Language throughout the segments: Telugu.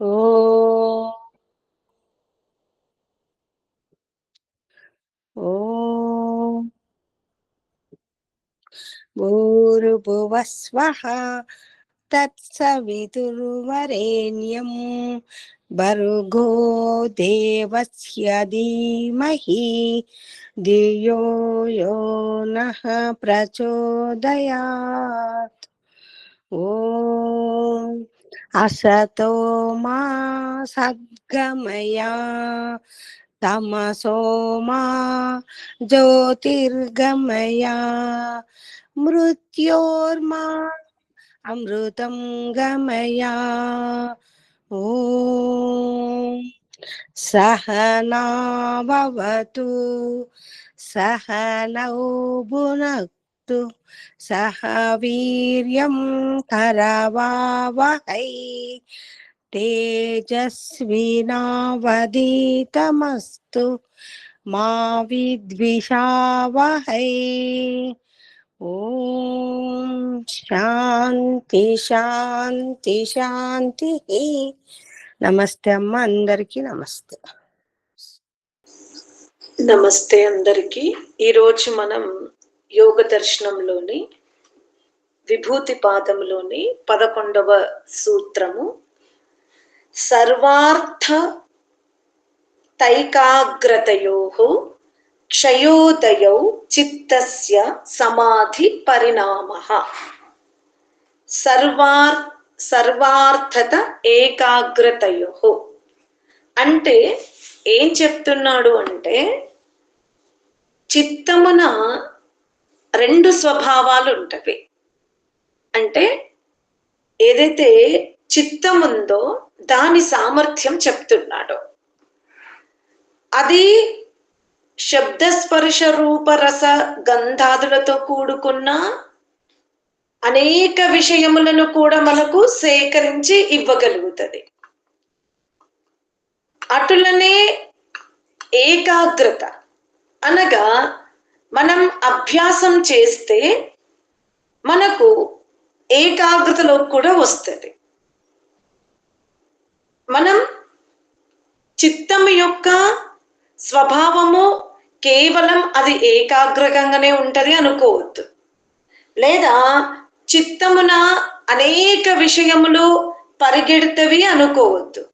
ఓ ఓ తత్సవితుర్వరేణ్యం భర్గో దేవస్య ధీమహి ధియో యో నః ప్రచోదయాత్ ఓం అసతో మా సద్గమయా తమసో మా జ్యోతిర్గమయా మృత్యోర్మా అమృతం గమయా ఓం సహనావతు సహనౌ భునక్తు సహ వీర్యం కరవావహై తేజస్వినావధీతమస్తు మా విద్విషావహై. ఓం శాంతి శాంతి శాంతి. నమస్తే అమ్మ అందరికీ నమస్తే. నమస్తే అందరికి. ఈరోజు మనం యోగ దర్శనంలోని విభూతి పాదంలోని పదకొండవ సూత్రము సర్వార్థ తైకాగ్రతయో క్షయోదయౌ చిత్తస్య సమాధి పరిణామ. సర్వార్ సర్వార్థత ఏకాగ్రతయో. అంటే ఏం చెప్తున్నాడు అంటే చిత్తమున రెండు స్వభావాలు ఉంటవి. అంటే ఏదైతే చిత్తం ఉందో దాని సామర్థ్యం చెప్తున్నాడు. అది శబ్దస్పర్శ రూపరస గంధాదులతో కూడుకున్న అనేక విషయములను కూడా మనకు సేకరించి ఇవ్వగలుగుతుంది. అటులనే ఏకాగ్రత అనగా మనం అభ్యాసం చేస్తే మనకు ఏకాగ్రతలో కూడా వస్తుంది. మనం చిత్తం యొక్క స్వభావము కేవలం అది ఏకాగ్రకంగానే ఉంటది అనుకోవద్దు. లేదా చిత్తమున అనేక విషయములు పరిగెడతవి అనుకోవద్దు.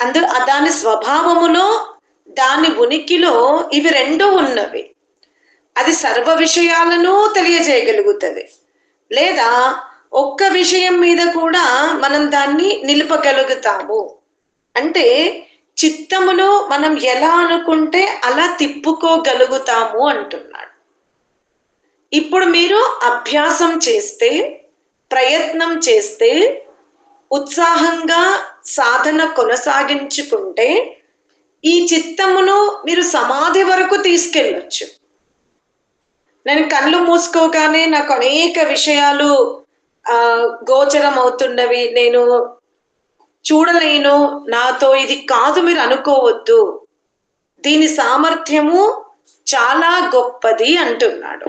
అందు దాని స్వభావములో దాని ఉనికిలో ఇవి రెండు ఉన్నవి. అది సర్వ విషయాలను తెలియజేయగలుగుతుంది. లేదా ఒక్క విషయం మీద కూడా మనం దాన్ని నిలుపగలుగుతాము. అంటే చిత్తమును మనం ఎలా అనుకుంటే అలా తిప్పుకోగలుగుతాము అంటున్నాడు. ఇప్పుడు మీరు అభ్యాసం చేస్తే ప్రయత్నం చేస్తే ఉత్సాహంగా సాధన కొనసాగించుకుంటే ఈ చిత్తమును మీరు సమాధి వరకు తీసుకెళ్ళొచ్చు. నేను కళ్ళు మూసుకోగానే నాకు అనేక విషయాలు ఆ గోచరం అవుతున్నవి నేను చూడలేను. నాతో ఇది కాదు మీరు అనుకోవద్దు. దీని సామర్థ్యము చాలా గొప్పది అంటున్నాడు.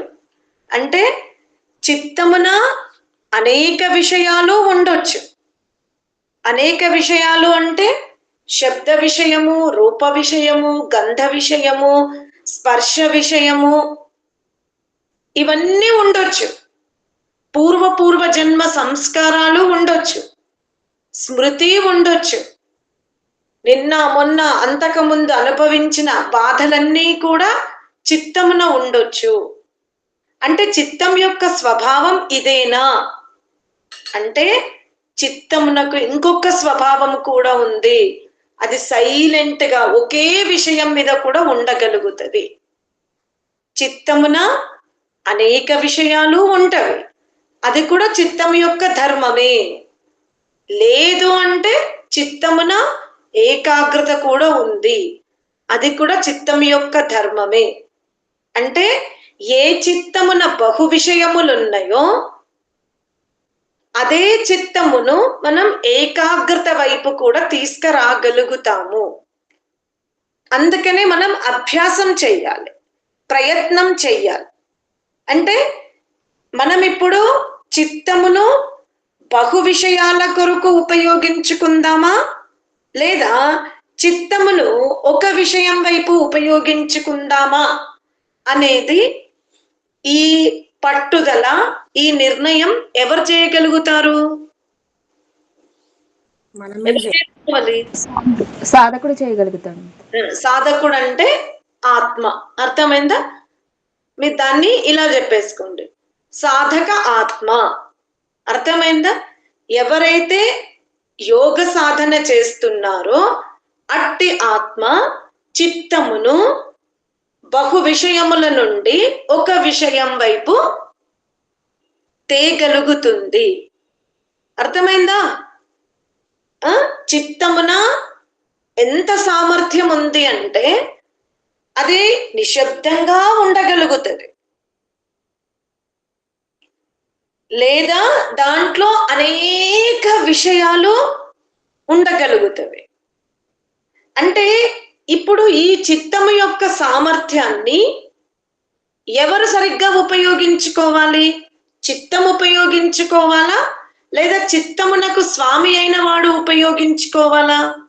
అంటే చిత్తమున అనేక విషయాలు ఉండొచ్చు. అనేక విషయాలు అంటే శబ్ద విషయము రూప విషయము గంధ విషయము స్పర్శ విషయము ఇవన్నీ ఉండొచ్చు. పూర్వపూర్వ జన్మ సంస్కారాలు ఉండొచ్చు. స్మృతి ఉండొచ్చు. నిన్న మొన్న అంతకుముందు అనుభవించిన బాధలన్నీ కూడా చిత్తమున ఉండొచ్చు. అంటే చిత్తం యొక్క స్వభావం ఇదేనా? అంటే చిత్తమునకు ఇంకొక స్వభావం కూడా ఉంది. అది సైలెంట్గా ఒకే విషయం మీద కూడా ఉండగలుగుతుంది. చిత్తమున అనేక విషయాలు ఉంటవి. అది కూడా చిత్తం యొక్క ధర్మమే. లేదు అంటే చిత్తమున ఏకాగ్రత కూడా ఉంది. అది కూడా చిత్తం యొక్క ధర్మమే. అంటే ఏ చిత్తమున బహు విషయములున్నాయో అదే చిత్తమును మనం ఏకాగ్రత వైపు కూడా తీసుకురాగలుగుతాము. అందుకనే మనం అభ్యాసం చెయ్యాలి ప్రయత్నం చెయ్యాలి అంటే మనం ఇప్పుడు చిత్తమును బహు విషయాల కొరకు ఉపయోగించుకుందామా? లేదా చిత్తమును ఒక విషయం వైపు ఉపయోగించుకుందామా? అనేది ఈ పట్టుదల ఈ నిర్ణయం ఎవరు చేయగలుగుతారు? సాధకుడు చేయగలుగుతాడు. సాధకుడు అంటే ఆత్మ. అర్థమైందా? మీరు దాన్ని ఇలా చెప్పేసుకోండి. సాధక ఆత్మ. అర్థమైందా? ఎవరైతే యోగ సాధన చేస్తున్నారో అట్టి ఆత్మ చిత్తమును బహు విషయముల నుండి ఒక విషయం వైపు తేగలుగుతుంది. అర్థమైందా? చిత్తమున ఎంత సామర్థ్యం ఉంది అంటే అది నిశ్శబ్దంగా ఉండగలుగుతుంది. లేదా దాంట్లో అనేక విషయాలు ఉండగలుగుతవి. అంటే ఇప్పుడు ఈ చిత్తము యొక్క సామర్థ్యాన్ని ఎవరు సరిగ్గా ఉపయోగించుకోవాలి? చిత్తం ఉపయోగించుకోవాలా? లేదా చిత్తమునకు స్వామి అయిన వాడు ఉపయోగించుకోవాలా?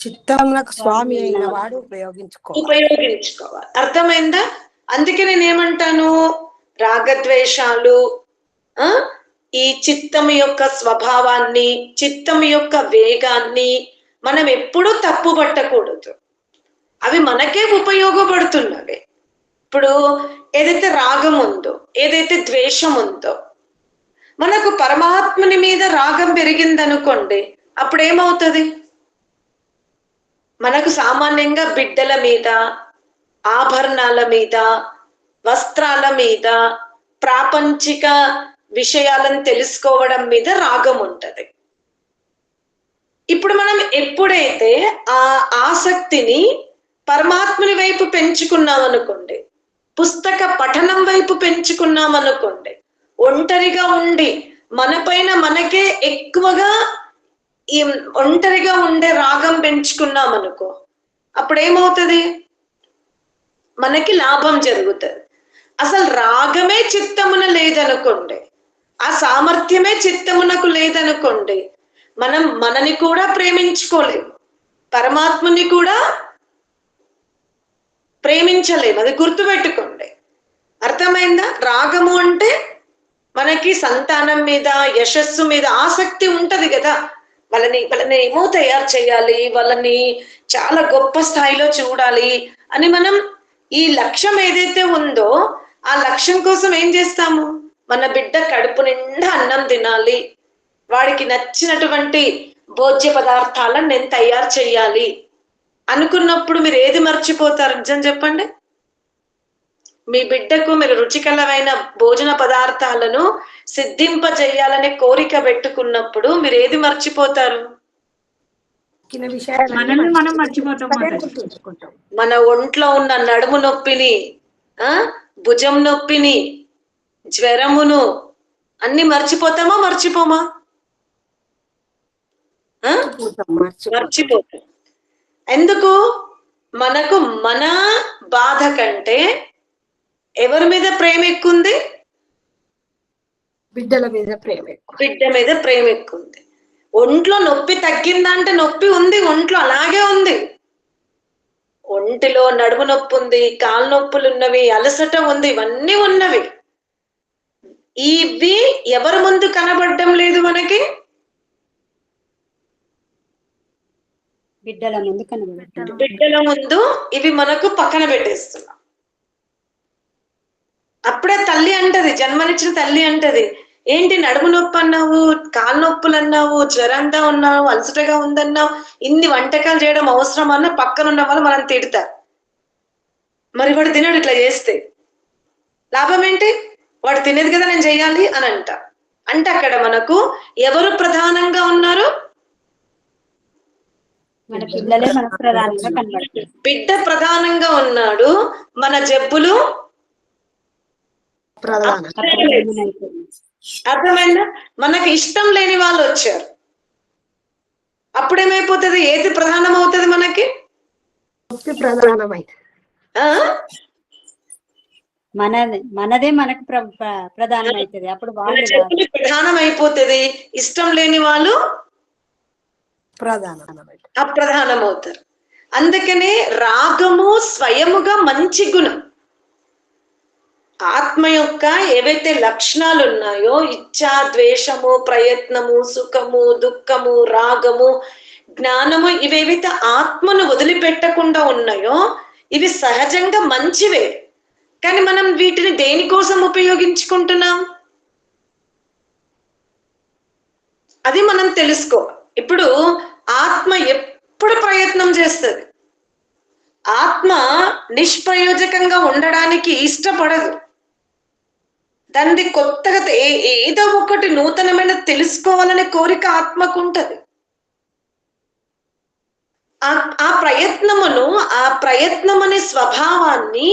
చిత్తమునకు స్వామి అయిన వాడు ఉపయోగించుకో. ఉపయోగించుకోవాలి. అర్థమైందా? అందుకే నేను ఏమంటాను రాగద్వేషాలు ఆ? ఈ చిత్తం యొక్క స్వభావాన్ని చిత్తం యొక్క వేగాన్ని మనం ఎప్పుడూ తప్పు పట్టకూడదు. అవి మనకే ఉపయోగపడుతున్నవి. ఇప్పుడు ఏదైతే రాగం ఉందో ఏదైతే ద్వేషం ఉందో మనకు పరమాత్మని మీద రాగం పెరిగిందనుకోండి అప్పుడు ఏమవుతుంది మనకు సామాన్యంగా బిడ్డల మీద ఆభరణాల మీద వస్త్రాల మీద ప్రాపంచిక విషయాలను తెలుసుకోవడం మీద రాగం ఉంటది. ఇప్పుడు మనం ఎప్పుడైతే ఆ ఆసక్తిని పరమాత్ముని వైపు పెంచుకున్నాం అనుకోండి పుస్తక పఠనం వైపు పెంచుకున్నాం అనుకోండి ఒంటరిగా ఉండి మనపైన మనకే ఎక్కువగా ఈ ఒంటరిగా ఉండే రాగం పెంచుకున్నాం అనుకో అప్పుడు ఏమవుతుంది మనకి లాభం జరుగుతుంది. అసలు రాగమే చిత్తమున లేదనుకోండి ఆ సామర్థ్యమే చిత్తమునకు లేదనుకోండి మనం మనని కూడా ప్రేమించుకోలేము. పరమాత్ముని కూడా ప్రేమించలేము. అది గుర్తుపెట్టుకోండి. అర్థమైందా? రాగము అంటే మనకి సంతానం మీద యశస్సు మీద ఆసక్తి ఉంటది కదా. వాళ్ళని వాళ్ళని ఏమో తయారు చేయాలి వాళ్ళని చాలా గొప్ప స్థాయిలో చూడాలి అని మనం ఈ లక్ష్యం ఏదైతే ఉందో ఆ లక్ష్యం కోసం ఏం చేస్తాము? మన బిడ్డ కడుపు నిండా అన్నం తినాలి. వాడికి నచ్చినటువంటి భోజ్య పదార్థాలను నేను తయారు చేయాలి. అనుకున్నప్పుడు మీరు ఏది మర్చిపోతారు? నిజం చెప్పండి. మీ బిడ్డకు మీరు రుచికరమైన భోజన పదార్థాలను సిద్ధింపజేయాలనే కోరిక పెట్టుకున్నప్పుడు మీరు ఏది మర్చిపోతారు? మనం ఒంట్లో ఉన్న నడుము నొప్పిని ఆ? భుజం నొప్పిని జ్వరమును అన్ని మర్చిపోతామా మర్చిపోమా. మర్చిపోతాం. ఎందుకు? మనకు మన బాధ కంటే ఎవరి మీద ప్రేమ ఎక్కువ ఉంది బిడ్డల మీద ప్రేమ ఎక్కువ. బిడ్డ మీద ప్రేమ ఎక్కువ ఉంది ఒంట్లో నొప్పి తగ్గిందా అంటే నొప్పి ఉంది ఒంట్లో అలాగే ఉంది. ఒంటిలో నడుము నొప్పి ఉంది కాలు నొప్పులు ఉన్నవి అలసట ఉంది ఇవన్నీ ఉన్నవి. ఇవి ఎవరి ముందు కనబడడం లేదు మనకి? బిడ్డల ముందు కనబడుతుంది బిడ్డల ముందు ఇవి మనకు పక్కన పెట్టేస్తున్నాం అప్పుడే తల్లి అంటది జన్మనిచ్చిన తల్లి అంటది. ఏంటి నడుము నొప్పి అన్నావు కాలు నొప్పులు అన్నావు జ్వరంగా ఉన్నావు అలసటగా ఉందన్నావు ఇన్ని వంటకాలు చేయడం అవసరం అన్న పక్కన ఉన్న వాళ్ళు మనం తిడతారు. మరి వాడు తినడు ఇట్లా చేస్తే. లాభం ఏంటి? వాడు తినేది కదా నేను చెయ్యాలి అని అంట. అంటే అక్కడ మనకు ఎవరు ప్రధానంగా ఉన్నారు? బిడ్డ ప్రధానంగా ఉన్నాడు మన జబ్బులు ప్రధాన. అప్రధానమైపోయింది. అర్థమైందా? మనకి ఇష్టం లేని వాళ్ళు వచ్చారు. అప్పుడేమైపోతుంది? ఏది ప్రధానం అవుతుంది మనకి? నొప్పి ప్రధానమైంది. ఆ? మన మనదే మనకు ప్ర- ప్ర- ప్రధానం అవుతుంది అప్పుడు వాళ్ళు ప్రధానం అయిపోతుంది ఇష్టం లేని వాళ్ళు ప్రధానమైన అప్రధానం అవుతారు అందుకనే రాగము స్వయముగా మంచి గుణం. ఆత్మ యొక్క ఏవైతే లక్షణాలు ఉన్నాయో ఇచ్చా ద్వేషము ప్రయత్నము సుఖము దుఃఖము రాగము జ్ఞానము ఇవేవైతే ఆత్మను వదిలిపెట్టకుండా ఉన్నాయో ఇవి సహజంగా మంచివే. కానీ మనం వీటిని దేనికోసం ఉపయోగించుకుంటున్నాం? అది మనం తెలుసుకో. ఇప్పుడు ఆత్మ ఎప్పుడు ప్రయత్నం చేస్తుంది? ఆత్మ నిష్ప్రయోజకంగా ఉండడానికి ఇష్టపడదు. దానిది కొత్తగా ఏదో ఒకటి నూతనమైన తెలుసుకోవాలనే కోరిక ఆత్మకు ఉంటది. ఆ ఆ ప్రయత్నమును ఆ ప్రయత్నం అనే స్వభావాన్ని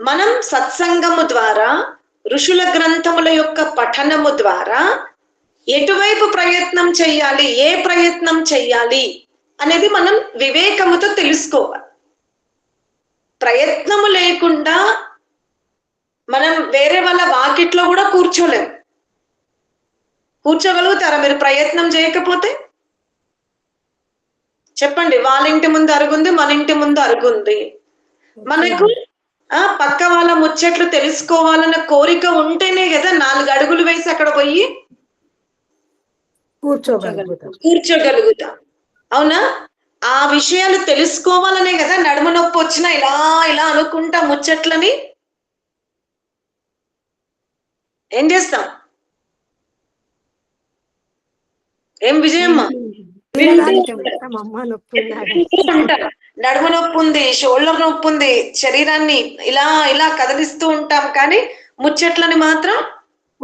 మనం సత్సంగము ద్వారా ఋషుల గ్రంథముల యొక్క పఠనము ద్వారా ఎటువైపు ప్రయత్నం చెయ్యాలి ఏ ప్రయత్నం చెయ్యాలి అనేది మనం వివేకముతో తెలుసుకోవాలి. ప్రయత్నము లేకుండా మనం వేరే వాళ్ళ వాకిట్లో కూడా కూర్చోలేం. కూర్చోగలుగుతారా? మీరు ప్రయత్నం చేయకపోతే? చెప్పండి వాళ్ళ ఇంటి ముందు అరుగుంది మన ఇంటి ముందు అరుగుంది. మనకు ఆ పక్క వాళ్ళ ముచ్చట్లు తెలుసుకోవాలన్న కోరిక ఉంటేనే కదా నాలుగు అడుగులు వేసి అక్కడ పోయి కూర్చోగలుగుతాం. కూర్చోగలుగుతాం. అవునా? ఆ విషయాలు తెలుసుకోవాలనే కదా నడుము నొప్పి వచ్చినా ఇలా ఇలా అనుకుంటా ముచ్చట్లని. ఏం చేస్తాం? ఏం విజయమ్మ. నడుము నొప్పి ఉంది షోల్డర్ నొప్పి ఉంది శరీరాన్ని ఇలా ఇలా కదిలిస్తూ ఉంటాం కానీ ముచ్చట్లని మాత్రం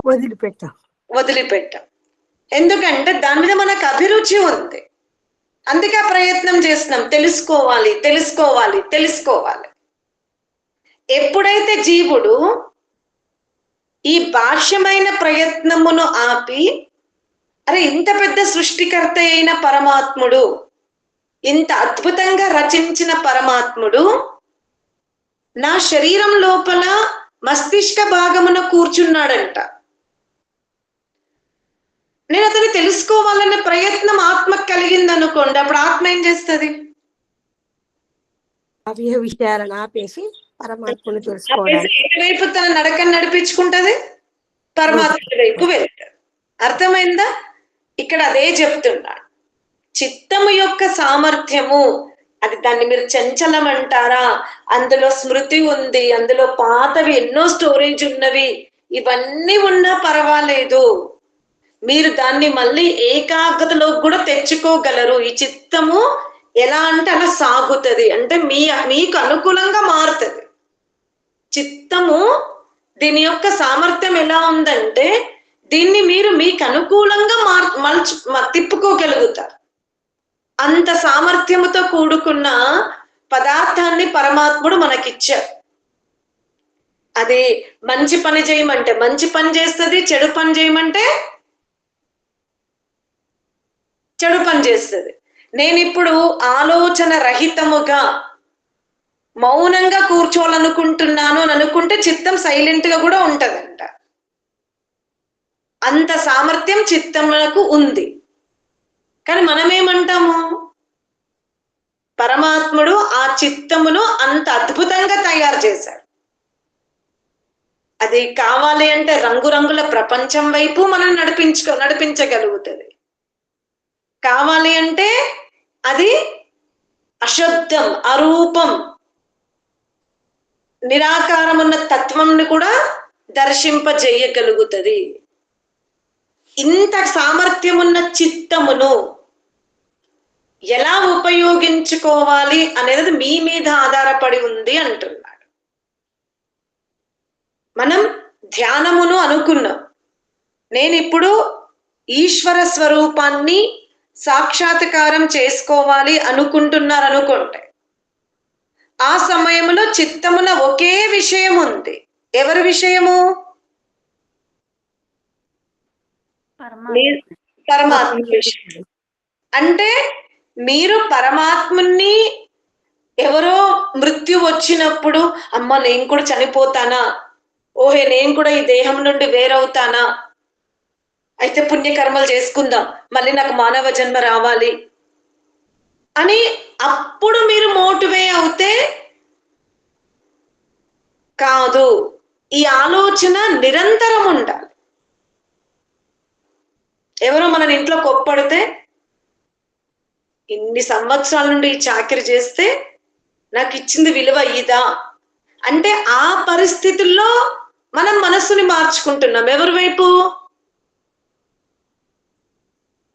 వదిలిపెట్టాం. వదిలిపెట్టాం. ఎందుకంటే దాని మీద మనకు అభిరుచి ఉంది. అందుకే ప్రయత్నం చేస్తున్నాం. తెలుసుకోవాలి తెలుసుకోవాలి తెలుసుకోవాలి. ఎప్పుడైతే జీవుడు ఈ భాష్యమైన ప్రయత్నమును ఆపి అరే ఇంత పెద్ద సృష్టికర్త అయిన పరమాత్ముడు ఇంత అద్భుతంగా రచించిన పరమాత్ముడు నా శరీరం లోపల మస్తిష్క భాగమున కూర్చున్నాడంట. నేను అతను తెలుసుకోవాలనే ప్రయత్నం ఆత్మకు కలిగింది అనుకోండి అప్పుడు ఆత్మ ఏం చేస్తుంది? అవ్య విషయాలను ఆపేసి పరమాత్మను తెలుసుకోవడానికి. ఎటువైపు తన నడకని నడిపించుకుంటది? పరమాత్మ వైపు వెళ్తాడు. అర్థమైందా? ఇక్కడ అదే చెప్తున్నాడు. చిత్తము యొక్క సామర్థ్యము అది దాన్ని మీరు చంచలం అంటారా అందులో స్మృతి ఉంది అందులో పాతవి ఎన్నో స్టోరేజ్ ఉన్నవి ఇవన్నీ ఉన్నా పర్వాలేదు. మీరు దాన్ని మళ్ళీ ఏకాగ్రతలో కూడా తెచ్చుకోగలరు. ఈ చిత్తము ఎలా అంటే అలా సాగుతుంది. అంటే మీ మీకు అనుకూలంగా మారుతుంది. చిత్తము దీని యొక్క సామర్థ్యం ఎలా ఉందంటే దీన్ని మీరు మీకు అనుకూలంగా మార్ మలుచు తిప్పుకోగలుగుతారు. అంత సామర్థ్యముతో కూడుకున్న పదార్థాన్ని పరమాత్ముడు మనకిచ్చారు. అది మంచి పని చేయమంటే మంచి పని చేస్తుంది చెడు పని చేయమంటే చెడు పని చేస్తుంది. నేను ఇప్పుడు ఆలోచన రహితముగా మౌనంగా కూర్చోవాలనుకుంటున్నాను అని అనుకుంటే చిత్తం సైలెంట్గా కూడా ఉంటదంట. అంత సామర్థ్యం చిత్తములకు ఉంది. కానీ మనమేమంటాము? పరమాత్ముడు ఆ చిత్తమును అంత అద్భుతంగా తయారు చేశాడు. అది కావాలి అంటే రంగురంగుల ప్రపంచం వైపు మనం నడిపించుకో నడిపించగలుగుతుంది. కావాలి అంటే అది అశబ్దం అరూపం నిరాకారమున్న తత్వంని కూడా దర్శింపజేయగలుగుతుంది. ఇంత సామర్థ్యం ఉన్న చిత్తమును ఎలా ఉపయోగించుకోవాలి అనేది మీ మీద ఆధారపడి ఉంది అంటున్నాడు. మనం ధ్యానమును అనుకున్నాం. నేను ఇప్పుడు ఈశ్వర స్వరూపాన్ని సాక్షాత్కారం చేసుకోవాలి అనుకుంటున్నారనుకుంటే ఆ సమయంలో చిత్తమున ఒకే విషయం ఉంది ఎవరి విషయము? పరమాత్మ విషయం. అంటే మీరు పరమాత్ముని ఎవరో మృత్యు వచ్చినప్పుడు అమ్మ నేను కూడా చనిపోతానా? ఓహే నేను కూడా ఈ దేహం నుండి వేరవుతానా? అయితే పుణ్యకర్మలు చేసుకుందాం. మళ్ళీ నాకు మానవ జన్మ రావాలి. అని అప్పుడు మీరు మోటివే అవుతే కాదు. ఈ ఆలోచన నిరంతరం ఉండాలి. ఎవరో మన ఇంట్లో కొప్పడితే ఇన్ని సంవత్సరాల నుండి ఈ చాకరీ చేస్తే నాకు ఇచ్చింది విలువ ఇదా? అంటే ఆ పరిస్థితుల్లో మనం మనస్సుని మార్చుకుంటున్నాం. ఎవరి వైపు?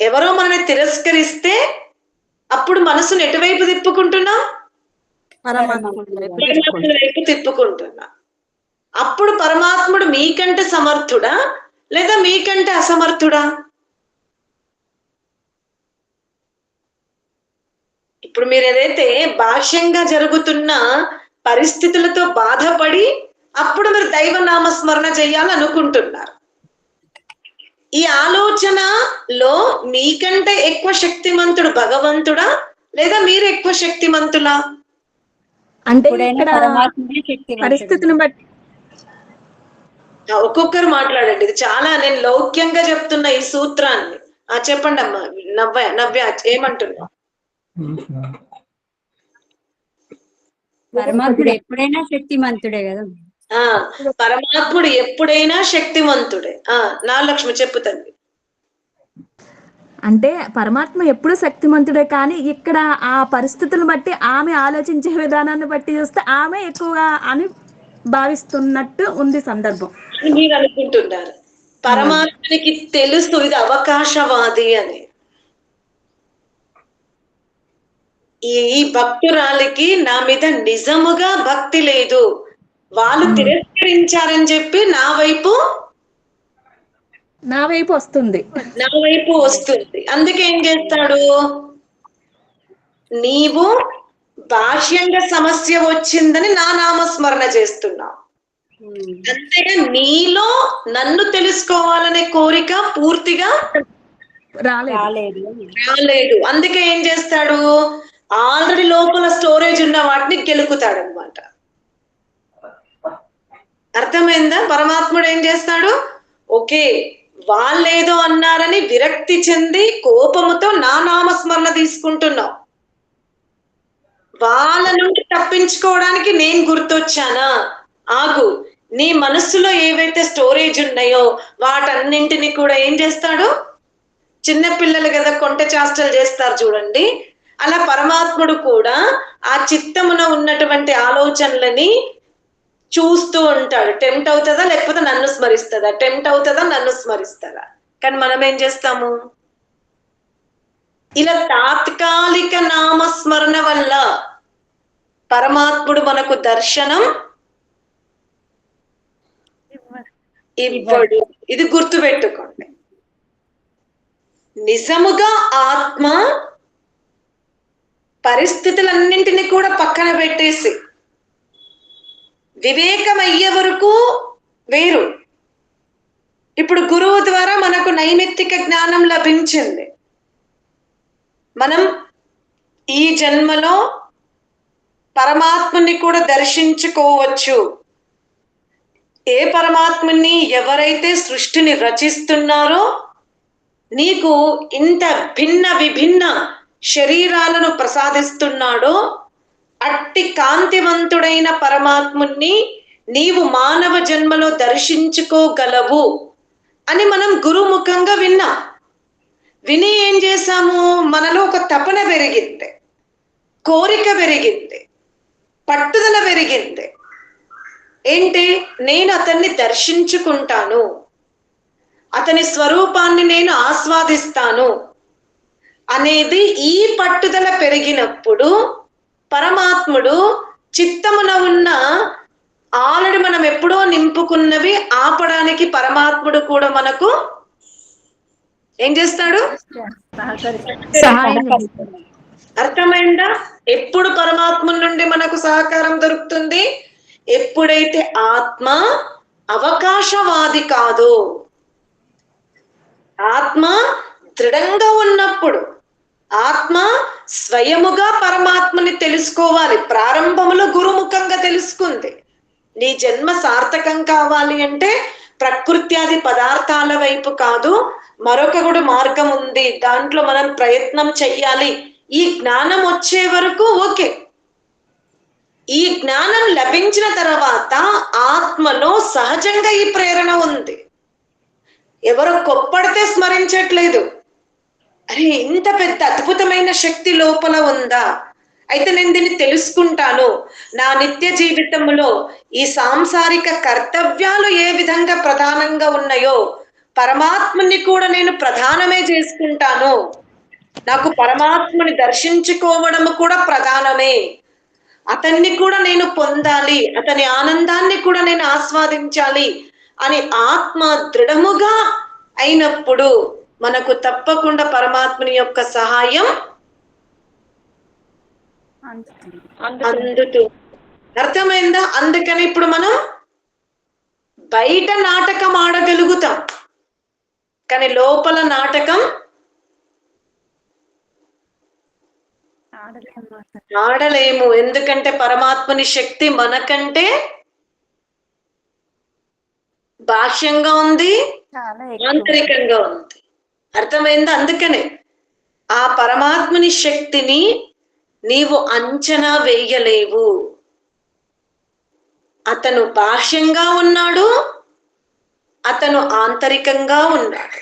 ఎవరో మనల్ని తిరస్కరిస్తే అప్పుడు మనసును ఎటువైపు తిప్పుకుంటున్నాం. వైపు తిప్పుకుంటున్నా. అప్పుడు పరమాత్ముడు మీకంటే సమర్థుడా? లేదా మీకంటే అసమర్థుడా? ఇప్పుడు మీరు ఏదైతే బాహ్యంగా జరుగుతున్న పరిస్థితులతో బాధపడి అప్పుడు మీరు దైవ నామస్మరణ చేయాలనుకుంటున్నారు. ఈ ఆలోచనలో మీకంటే ఎక్కువ శక్తిమంతుడు భగవంతుడా? లేదా మీరు ఎక్కువ శక్తిమంతులా? అంటే పరిస్థితిని బట్టి. ఆ, ఒక్కొక్కరు మాట్లాడండి. ఇది చాలా నేను లౌక్యంగా చెప్తున్న ఈ సూత్రాన్ని. ఆ చెప్పండి అమ్మా. నవ్య నవ్య ఏమంటున్నా? పరమాత్ముడు ఎప్పుడైనా శక్తిమంతుడే కదా. ఆ పరమాత్ముడు ఎప్పుడైనా శక్తివంతుడే. ఆ నా లక్ష్మి చెప్పుతండి అంటే పరమాత్మ ఎప్పుడు శక్తిమంతుడే కానీ ఇక్కడ ఆ పరిస్థితులను బట్టి ఆమె ఆలోచించే విధానాన్ని బట్టి చూస్తే ఆమె ఎక్కువగా అని భావిస్తున్నట్టు ఉంది సందర్భం. మీరు అనుకుంటున్నారు. పరమాత్మనికి తెలుసు ఇది అవకాశవాది అని. ఈ ఈ భక్తురాలికి నా మీద నిజముగా భక్తి లేదు. వాళ్ళు తిరస్కరించారని చెప్పి నా వైపు నా వైపు వస్తుంది. నా వైపు వస్తుంది. అందుకే ఏం చేస్తాడు? నీవు బాహ్యంగా సమస్య వచ్చిందని నా నామస్మరణ చేస్తున్నావు అంతేగా నీలో నన్ను తెలుసుకోవాలనే కోరిక పూర్తిగా రాలేదు. రాలేదు. రాలేదు. అందుకే ఏం చేస్తాడు? ఆల్రెడీ లోపల స్టోరేజ్ ఉన్న వాటిని గెలుకుతాడు అనమాట అర్థమైందా? పరమాత్ముడు ఏం చేస్తాడు? ఓకే వాళ్ళేదో అన్నారని విరక్తి చెంది కోపముతో నా నామస్మరణ తీసుకుంటున్నావు. వాళ్ళ నుండి తప్పించుకోవడానికి నేను గుర్తొచ్చానా? ఆగు నీ మనస్సులో ఏవైతే స్టోరేజ్ ఉన్నాయో వాటన్నింటిని కూడా ఏం చేస్తాడు? చిన్న పిల్లలు కదా కొంట చేష్టలు చేస్తారు చూడండి. అలా పరమాత్ముడు కూడా ఆ చిత్తమున ఉన్నటువంటి ఆలోచనలని చూస్తూ ఉంటాడు. టెంప్ట్ అవుతుందా లేకపోతే నన్ను స్మరిస్తుందా? టెంప్ట్ అవుతుందా నన్ను స్మరిస్తుందా? కానీ మనం ఏం చేస్తాము? ఇలా తాత్కాలిక నామస్మరణ వల్ల పరమాత్ముడు మనకు దర్శనం ఇవ్వడు. ఇది గుర్తుపెట్టుకోండి. నిజముగా ఆత్మ పరిస్థితులన్నింటినీ కూడా పక్కన పెట్టేసి వివేకం అయ్యే వరకు వేరు. ఇప్పుడు గురువు ద్వారా మనకు నైమిత్తిక జ్ఞానం లభించింది. మనం ఈ జన్మలో పరమాత్మని కూడా దర్శించుకోవచ్చు. ఏ పరమాత్మని ఎవరైతే సృష్టిని రచిస్తున్నారో నీకు ఇంత భిన్న విభిన్న శరీరాలను ప్రసాదిస్తున్నాడో అట్టి కాంతివంతుడైన పరమాత్ముణ్ణి నీవు మానవ జన్మలో దర్శించుకోగలవు అని మనం గురుముఖంగా విన్నాం. విని ఏం చేశాము? మనలో ఒక తపన పెరిగింది. కోరిక పెరిగింది. పట్టుదల పెరిగింది. ఏంటి? నేను అతన్ని దర్శించుకుంటాను. అతని స్వరూపాన్ని నేను ఆస్వాదిస్తాను. అనేది ఈ పట్టుదల పెరిగినప్పుడు పరమాత్ముడు చిత్తమున ఉన్న ఆల్రెడీ మనం ఎప్పుడో నింపుకున్నవి ఆపడానికి పరమాత్ముడు కూడా మనకు ఏం చేస్తాడు. అర్థమైందా? ఎప్పుడు పరమాత్మ నుండి మనకు సహకారం దొరుకుతుంది? ఎప్పుడైతే ఆత్మ అవకాశవాది కాదు. ఆత్మ దృఢంగా ఉన్నప్పుడు ఆత్మ స్వయముగా పరమాత్మని తెలుసుకోవాలి. ప్రారంభంలో గురుముఖంగా తెలుసుకుంది. నీ జన్మ సార్థకం కావాలి అంటే ప్రకృత్యాది పదార్థాల వైపు కాదు మరొక కూడా మార్గం ఉంది. దాంట్లో మనం ప్రయత్నం చెయ్యాలి. ఈ జ్ఞానం వచ్చే వరకు ఓకే. ఈ జ్ఞానం లభించిన తర్వాత ఆత్మలో సహజంగా ఈ ప్రేరణ ఉంది. ఎవరు కొప్పడితే స్మరించట్లేదు. అరే ఇంత పెద్ద అద్భుతమైన శక్తి లోపల ఉందా? అయితే నేను దీన్ని తెలుసుకుంటాను. నా నిత్య జీవితంలో ఈ సాంసారిక కర్తవ్యాలు ఏ విధంగా ప్రధానంగా ఉన్నాయో పరమాత్మని కూడా నేను ప్రధానమే చేసుకుంటాను. నాకు పరమాత్మని దర్శించుకోవడం కూడా ప్రధానమే. అతన్ని కూడా నేను పొందాలి అతని ఆనందాన్ని కూడా నేను ఆస్వాదించాలి అని ఆత్మ దృఢముగా అయినప్పుడు మనకు తప్పకుండా పరమాత్మని యొక్క సహాయం అందుతూ అర్థమైందా? అందుకని ఇప్పుడు మనం బయట నాటకం ఆడగలుగుతాం. కానీ లోపల నాటకం ఆడలేము. ఎందుకంటే పరమాత్మని శక్తి మనకంటే బాహ్యంగా ఉంది ఆంతరికంగా ఉంది. అర్థమైంది? అందుకనే ఆ పరమాత్మని శక్తిని నీవు అంచనా వేయలేవు. అతను బాహ్యంగా ఉన్నాడు అతను ఆంతరికంగా ఉన్నాడు.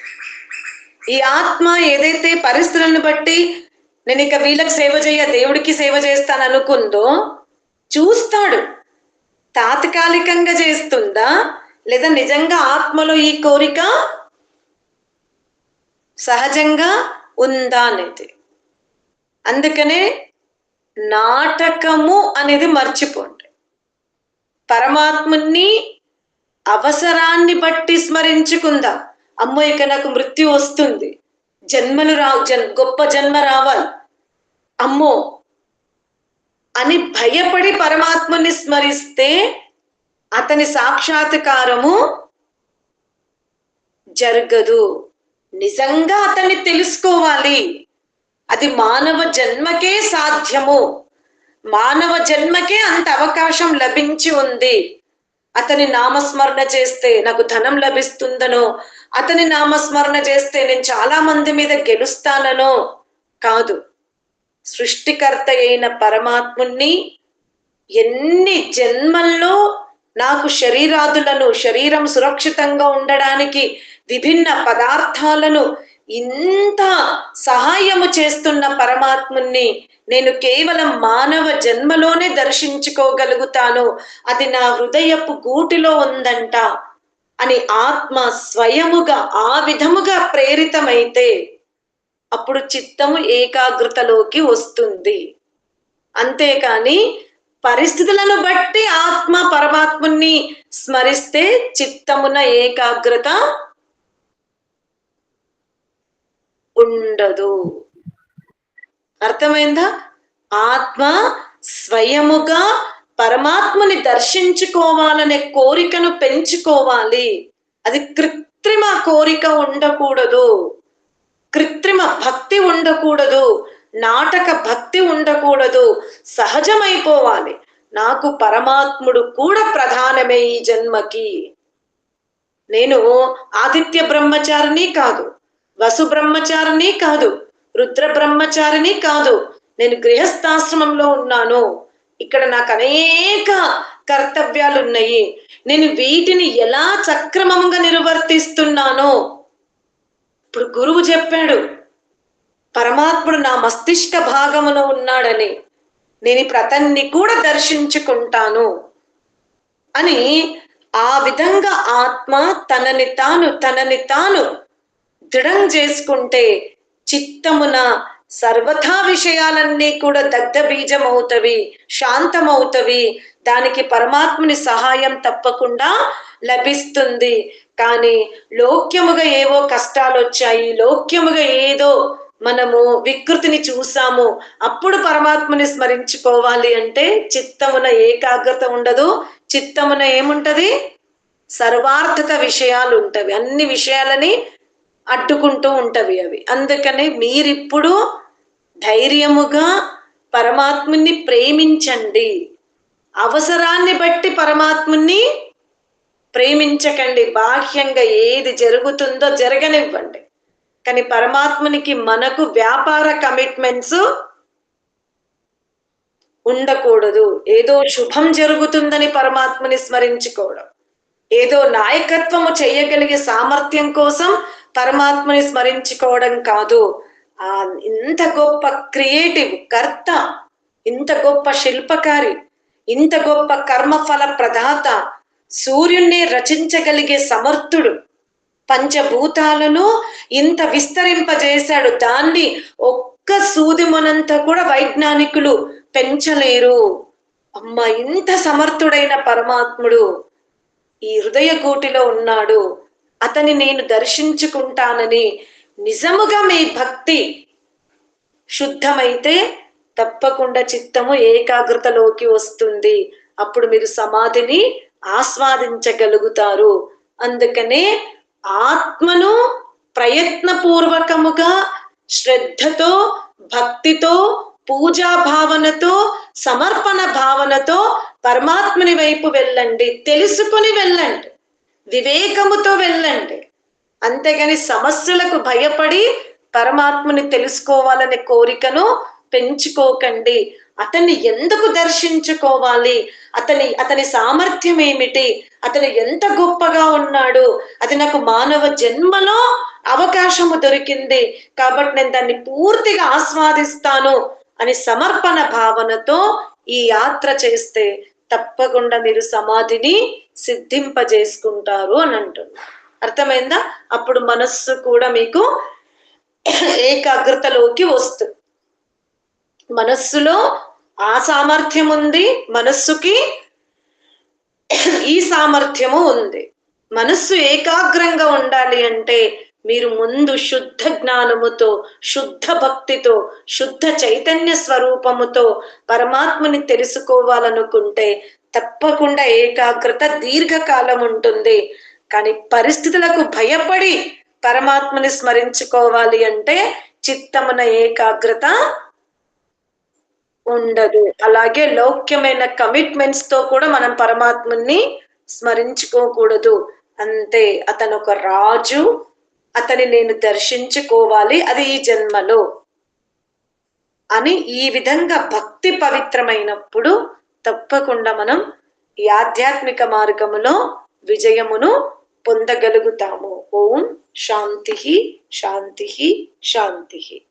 ఈ ఆత్మ ఏదైతే పరిస్థితులను బట్టి నేను ఇక వీళ్ళకి సేవ చేయ దేవుడికి సేవ చేస్తాను అనుకుందో చూస్తాడు. తాత్కాలికంగా చేస్తుందా? లేదా నిజంగా ఆత్మలో ఈ కోరిక సహజంగా ఉందా అనేది. అందుకనే నాటకము అనేది మర్చిపోండి. పరమాత్ముని అవసరాన్ని బట్టి స్మరించుకుందాం. అమ్మో ఇక నాకు మృత్యు వస్తుంది. జన్మలు రావు జన్ గొప్ప జన్మ రావాలి. అమ్మో అని భయపడి పరమాత్మని స్మరిస్తే అతని సాక్షాత్కారము జరగదు. నిజంగా అతన్ని తెలుసుకోవాలి. అది మానవ జన్మకే సాధ్యము. మానవ జన్మకే అంత అవకాశం లభించి ఉంది. అతని నామస్మరణ చేస్తే నాకు ధనం లభిస్తుందనో అతని నామస్మరణ చేస్తే నేను చాలా మంది మీద గెలుస్తాననో కాదు. సృష్టికర్త అయిన పరమాత్ముణ్ణి ఎన్ని జన్మల్లో నాకు శరీరాదులను శరీరం సురక్షితంగా ఉండడానికి విభిన్న పదార్థాలను ఇంత సహాయము చేస్తున్న పరమాత్ముని నేను కేవలం మానవ జన్మలోనే దర్శించుకోగలుగుతాను. అది నా హృదయపు గూటిలో ఉందంట అని ఆత్మ స్వయముగా ఆ విధముగా ప్రేరితమైతే అప్పుడు చిత్తము ఏకాగ్రతలోకి వస్తుంది. అంతేకాని పరిస్థితులను బట్టి ఆత్మ పరమాత్ముని స్మరిస్తే చిత్తమున ఏకాగ్రత ఉండదు. అర్థమైందా? ఆత్మ స్వయముగా పరమాత్మని దర్శించుకోవాలనే కోరికను పెంచుకోవాలి. అది కృత్రిమ కోరిక ఉండకూడదు. కృత్రిమ భక్తి ఉండకూడదు. నాటక భక్తి ఉండకూడదు. సహజమైపోవాలి. నాకు పరమాత్ముడు కూడా ప్రధానమే ఈ జన్మకి. నేను ఆదిత్య బ్రహ్మచారిని కాదు. వసు బ్రహ్మచారిని కాదు రుద్ర బ్రహ్మచారిని కాదు. నేను గృహస్థాశ్రమంలో ఉన్నాను. ఇక్కడ నాకు అనేక కర్తవ్యాలు ఉన్నాయి నేను వీటిని ఎలా సక్రమంగా నిర్వర్తిస్తున్నానో ఇప్పుడు గురువు చెప్పాడు. పరమాత్ముడు నా మస్తిష్క భాగంలో ఉన్నాడని. నేను ప్రతన్ని కూడా దర్శించుకుంటాను అని ఆ విధంగా ఆత్మ తనని తాను తనని తాను దృఢం చేసుకుంటే చిత్తమున సర్వథా విషయాలన్నీ కూడా దగ్ధ బీజం అవుతవి శాంతమవుతవి. దానికి పరమాత్ముని సహాయం తప్పకుండా లభిస్తుంది. కానీ లోక్యముగా ఏవో కష్టాలు వచ్చాయి లోక్యముగా ఏదో మనము వికృతిని చూసాము అప్పుడు పరమాత్మని స్మరించుకోవాలి అంటే చిత్తమున ఏకాగ్రత ఉండదు. చిత్తమున ఏముంటది? సర్వార్థక విషయాలు ఉంటవి అన్ని విషయాలని అడ్డుకుంటూ ఉంటవి అవి. అందుకనే మీరిప్పుడు ధైర్యముగా పరమాత్ముని ప్రేమించండి. అవసరాన్ని బట్టి పరమాత్ముని ప్రేమించకండి. బాహ్యంగా ఏది జరుగుతుందో జరగనివ్వండి. కానీ పరమాత్మునికి మనకు వ్యాపార కమిట్మెంట్స్ ఉండకూడదు. ఏదో శుభం జరుగుతుందని పరమాత్మని స్మరించుకోవడం. ఏదో నాయకత్వము చేయగలిగే సామర్థ్యం కోసం పరమాత్మని స్మరించుకోవడం కాదు. ఆ ఇంత గొప్ప క్రియేటివ్ కర్త ఇంత గొప్ప శిల్పకారి ఇంత గొప్ప కర్మఫల ప్రదాత సూర్యుణ్ణి రచించగలిగే సమర్థుడు పంచభూతాలను ఇంత విస్తరింపజేశాడు. దాన్ని ఒక్క సూదిమనంతా కూడా వైజ్ఞానికులు పెంచలేరు. అమ్మ ఇంత సమర్థుడైన పరమాత్ముడు ఈ హృదయ గూటిలో ఉన్నాడు. అతని నేను దర్శించుకుంటానని నిజముగా మీ భక్తి శుద్ధమైతే తప్పకుండా చిత్తము ఏకాగ్రతలోకి వస్తుంది. అప్పుడు మీరు సమాధిని ఆస్వాదించగలుగుతారు. అందుకనే ఆత్మను ప్రయత్నపూర్వకముగా శ్రద్ధతో భక్తితో పూజా భావనతో సమర్పణ భావనతో పరమాత్మని వైపు వెళ్ళండి. తెలుసుకుని వెళ్ళండి. వివేకముతో వెళ్ళండి. అంతేగాని సమస్యలకు భయపడి పరమాత్మని తెలుసుకోవాలనే కోరికను పెంచుకోకండి. అతన్ని ఎందుకు దర్శించుకోవాలి? అతని అతని సామర్థ్యం ఏమిటి? అతను ఎంత గొప్పగా ఉన్నాడు? అది నాకు మానవ జన్మలో అవకాశము దొరికింది. కాబట్టి నేను దాన్ని పూర్తిగా ఆస్వాదిస్తాను అని సమర్పణ భావనతో ఈ యాత్ర చేస్తే తప్పకుండా మీరు సమాధిని సిద్ధింపజేసుకుంటారు అని అంటున్నారు అర్థమైందా? అప్పుడు మనస్సు కూడా మీకు ఏకాగ్రతలోకి వస్తుంది. మనస్సులో ఆ సామర్థ్యం ఉంది మనస్సుకి ఈ సామర్థ్యము ఉంది. మనస్సు ఏకాగ్రంగా ఉండాలి అంటే మీరు ముందు శుద్ధ జ్ఞానముతో శుద్ధ భక్తితో శుద్ధ చైతన్య స్వరూపముతో పరమాత్మని తెలుసుకోవాలనుకుంటే తప్పకుండా ఏకాగ్రత దీర్ఘకాలం ఉంటుంది. కానీ పరిస్థితులకు భయపడి పరమాత్మని స్మరించుకోవాలి అంటే చిత్తమున ఏకాగ్రత ఉండదు. అలాగే లౌక్యమైన కమిట్మెంట్స్తో కూడా మనం పరమాత్మని స్మరించుకోకూడదు. అంతే అతను ఒక రాజు అతని నేను దర్శించుకోవాలి అది ఈ జన్మలో. అని ఈ విధంగా భక్తి పవిత్రమైనప్పుడు తప్పకుండా మనం ఈ ఆధ్యాత్మిక మార్గములో విజయమును పొందగలుగుతాము. ఓం శాంతి శాంతి శాంతి.